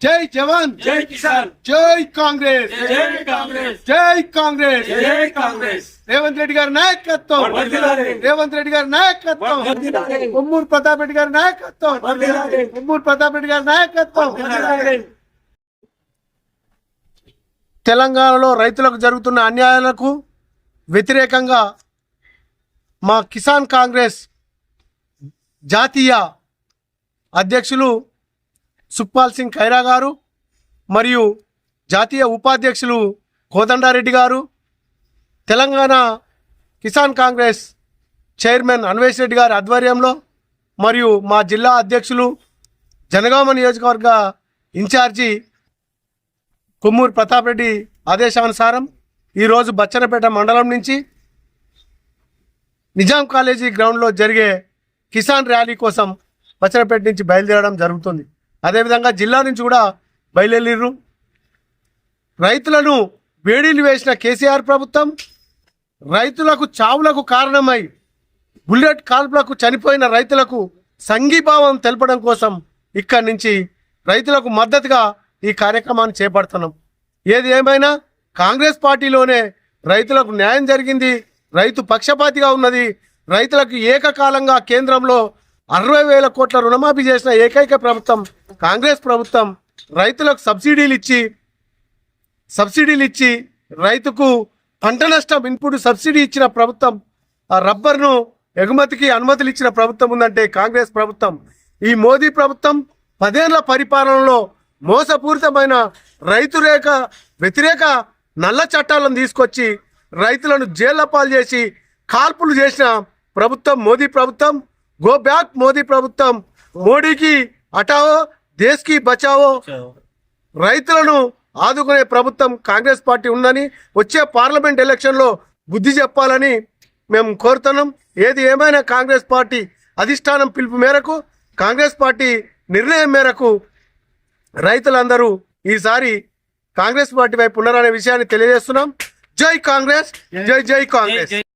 జై జవాన్! జై కిసాన్! జై కాంగ్రెస్! జై కాంగ్రెస్! జై కాంగ్రెస్! జై కాంగ్రెస్! రేవంత్ రెడ్డి గారి నాయకత్వం. రేవంత్ రెడ్డి గారి నాయకత్వం. కొమ్మూరు ప్రతాప్ రెడ్డి గారి నాయకత్వం. కొమ్మూరు ప్రతాప్ రెడ్డి గారి నాయకత్వం. తెలంగాణలో రైతులకు జరుగుతున్న అన్యాయాలకు వ్యతిరేకంగా మా కిసాన్ కాంగ్రెస్ జాతీయ అధ్యక్షులు సుఖ్పాల్ సింగ్ ఖైరా గారు మరియు జాతీయ ఉపాధ్యక్షులు కోదండారెడ్డి గారు తెలంగాణ కిసాన్ కాంగ్రెస్ చైర్మన్ అన్వేష్ రెడ్డి గారి ఆధ్వర్యంలో మరియు మా జిల్లా అధ్యక్షులు జనగామ నియోజకవర్గ ఇన్ఛార్జి కొమ్మూరు ప్రతాప్ రెడ్డి ఆదేశానుసారం ఈరోజు బచ్చనపేట మండలం నుంచి నిజాం కాలేజీ గ్రౌండ్లో జరిగే కిసాన్ ర్యాలీ కోసం బచ్చనపేట నుంచి బయలుదేరడం జరుగుతుంది. అదేవిధంగా జిల్లా నుంచి కూడా బయలుదేరిర్రు. రైతులను వేడిలు వేసిన కేసీఆర్ ప్రభుత్వం రైతులకు చావులకు కారణమై బుల్లెట్ కాల్పులకు చనిపోయిన రైతులకు సంఘీభావం తెలపడం కోసం ఇక్కడి నుంచి రైతులకు మద్దతుగా ఈ కార్యక్రమాన్ని చేపడుతున్నాం. ఏది ఏమైనా కాంగ్రెస్ పార్టీలోనే రైతులకు న్యాయం జరిగింది రైతు పక్షపాతిగా ఉన్నది రైతులకు ఏకకాలంగా కేంద్రంలో అరవై వేల కోట్ల రుణమాఫీ చేసిన ఏకైక ప్రభుత్వం కాంగ్రెస్ ప్రభుత్వం. రైతులకు సబ్సిడీలు ఇచ్చి సబ్సిడీలు ఇచ్చి రైతుకు పంట నష్టం ఇన్పుట్ సబ్సిడీ ఇచ్చిన ప్రభుత్వం. ఆ రబ్బర్ను ఎగుమతికి అనుమతులు ఇచ్చిన ప్రభుత్వం ఉందంటే కాంగ్రెస్ ప్రభుత్వం. ఈ మోదీ ప్రభుత్వం పదేళ్ళ పరిపాలనలో మోసపూరితమైన రైతు రేఖ వ్యతిరేక నల్ల చట్టాలను తీసుకొచ్చి రైతులను జైళ్ళ పాలు చేసి కాల్పులు చేసిన ప్రభుత్వం మోదీ ప్రభుత్వం. గో బ్యాక్ మోదీ ప్రభుత్వం. మోడీకి హటావో దేశ్కి బచావో. రైతులను ఆదుకునే ప్రభుత్వం కాంగ్రెస్ పార్టీ ఉందని వచ్చే పార్లమెంట్ ఎలక్షన్లో బుద్ధి చెప్పాలని మేము కోరుతున్నాం. ఏది ఏమైనా కాంగ్రెస్ పార్టీ అధిష్టానం పిలుపు మేరకు కాంగ్రెస్ పార్టీ నిర్ణయం మేరకు రైతులందరూ ఈసారి కాంగ్రెస్ పార్టీ వైపు ఉన్నారనే విషయాన్ని తెలియజేస్తున్నాం. జై కాంగ్రెస్ జై జై కాంగ్రెస్.